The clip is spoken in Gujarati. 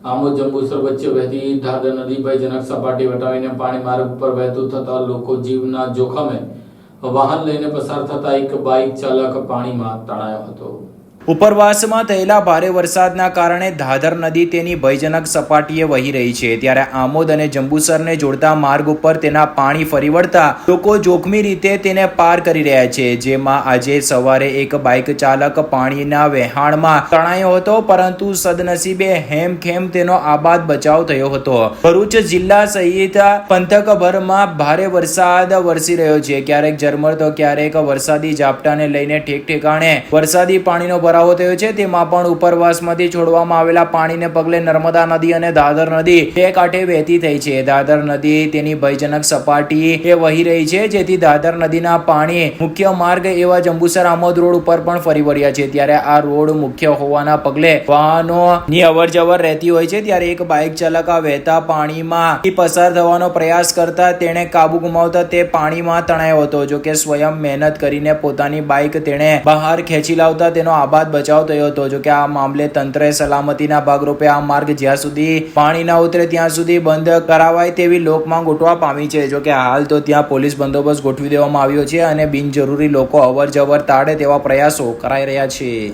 આમોદ જંબુસર વચ્ચે વહેતી ધાદર નદી ભયજનક સપાટી વટાવીને પાણી માર્ગ ઉપર વહેતું થતા લોકો જીવના જોખમે વાહન લઈને પસાર થતા એક બાઇક ચાલક પાણીમાં તણાયો હતો. ઉપરવાસમાં થયેલા ભારે વરસાદના કારણે ધાધર નદી તેની ભયજનક સપાટીએ વહી રહી છે. ત્યારે આમોદ અને જંબુસરને જોડતા માર્ગ ઉપર તેના પાણી ફરી વળતા લોકો જોખમી રીતે તેને પાર કરી રહ્યા છે. જેમાં આજે સવારે એક બાઇક ચાલક પાણીના વહેણમાં તણાયો હતો, પરંતુ સદનસીબે હેમખેમ તેનો આબાદ બચાવ થયો હતો. ભરૂચ જિલ્લા સહિત પંથકભરમાં ભારે વરસાદ વરસી રહ્યો છે. ક્યારેક ઝરમર તો ક્યારેક વરસાદી ઝાપટાને લઈને ઠેક ઠેકાણે વરસાદી પાણીનો ભરાવો થયો છે. તેમાં પણ ઉપરવાસમાંથી છોડવામાં આવેલા પાણીને પગલે નર્મદા નદી અને દાદર નદી બે કાંઠે વહેતી થઈ છે. દાદર નદી તેની ભયજનક સપાટી એ વહી રહી છે, જેથી દાદર નદીના પાણી મુખ્ય માર્ગ એવા જંબુસર આમોદ રોડ ઉપર પણ ફરી વળ્યા છે. ત્યારે આ રોડ મુખ્ય હોવાના પગલે વાહનોની અવર જવર રહેતી હોય છે. ત્યારે એક બાઇક ચાલક આ વહેતા પાણીમાં પસાર થવાનો પ્રયાસ કરતા તેણે કાબુ ગુમાવતા તે પાણીમાં તણાયો હતો. જો કે સ્વયં મહેનત કરીને પોતાની બાઇક તેણે બહાર ખેંચી લાવતા તેનો આબાદ બચાવ થયો હતો. જો કે આ મામલે તંત્રએ સલામતીના ભાગરૂપે આ માર્ગ જ્યાં સુધી પાણી ના ઉતરે ત્યાં સુધી બંધ કરાવાય તેવી લોકમાંગ ઉઠવા પામી છે. જોકે હાલ તો ત્યાં પોલીસ બંદોબસ્ત ગોઠવી દેવામાં આવ્યો છે અને બિનજરૂરી લોકો અવર જવર તાળે તેવા પ્રયાસો કરાઈ રહ્યા છે.